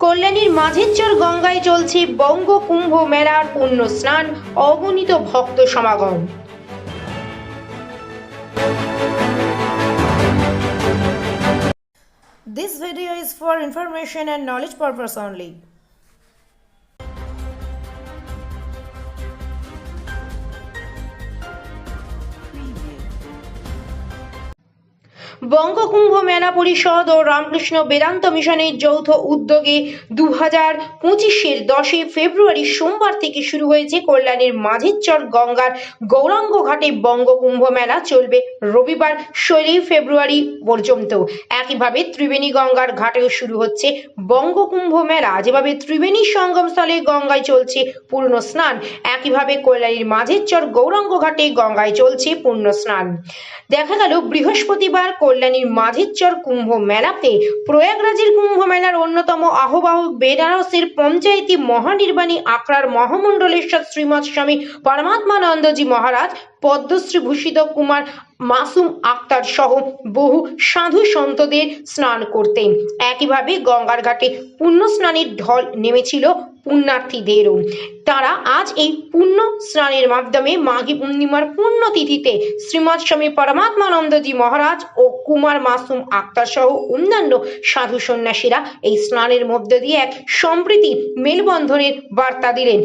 কল্যাণীর মাঝেরচর গঙ্গায় চলছে বঙ্গ কুম্ভ মেলার পুণ্য স্নান অগণিত ভক্ত সমাগম This video is for information and knowledge purpose only. বঙ্গকুম্ভ মেলা পরিষদ ও রামকৃষ্ণ বেদান্ত মিশনের যৌথ উদ্যোগে দু হাজার পঁচিশের দশই ফেব্রুয়ারি সোমবার থেকে শুরু হয়েছে কল্যাণীর মাঝেরচর গঙ্গার গৌরাঙ্গ ঘাটে বঙ্গকুম্ভ মেলা চলবে। রবিবার ষোলোই ফেব্রুয়ারি পর্যন্ত। একইভাবে ত্রিবেণী গঙ্গার ঘাটেও শুরু হচ্ছে বঙ্গকুম্ভ মেলা যেভাবে ত্রিবেণী সঙ্গমস্থলে গঙ্গায় চলছে পূর্ণ স্নান, একইভাবে কল্যাণীর মাঝেরচর গৌরাঙ্গ ঘাটে গঙ্গায় চলছে পূর্ণ স্নান। দেখা গেল বৃহস্পতিবার কল্যাণীর মাঝেরচর কুম্ভ মেলাতে প্রয়াগরাজের কুম্ভ মেলার অন্যতম আহ্বায়ক বেনারসের পঞ্চায়েতি মহানির্বাণী আখড়ার মহামণ্ডলেশ্বর শ্রীমৎ স্বামী পরমাত্মানন্দজি মহারাজ, পদ্মশ্রী ভূষিত কুমার মাসুম আক্তার সহ বহু সাধু সন্তদের স্নান করতেন। একইভাবে গঙ্গার ঘাটে পুণ্য স্নানের ঢল নেমেছিল পুণ্যার্থীদেরও। তারা আজ এই পুণ্য স্নানের মাধ্যমে মাঘী পূর্ণিমার পুণ্যতিথিতে শ্রীমৎ স্বামী পরমাত্মানন্দজি মহারাজ ও কুমার মাসুম আক্তার সহ অন্যান্য সাধু সন্ন্যাসীরা এই স্নানের মধ্য দিয়ে এক সম্প্রীতি মেলবন্ধনের বার্তা দিলেন।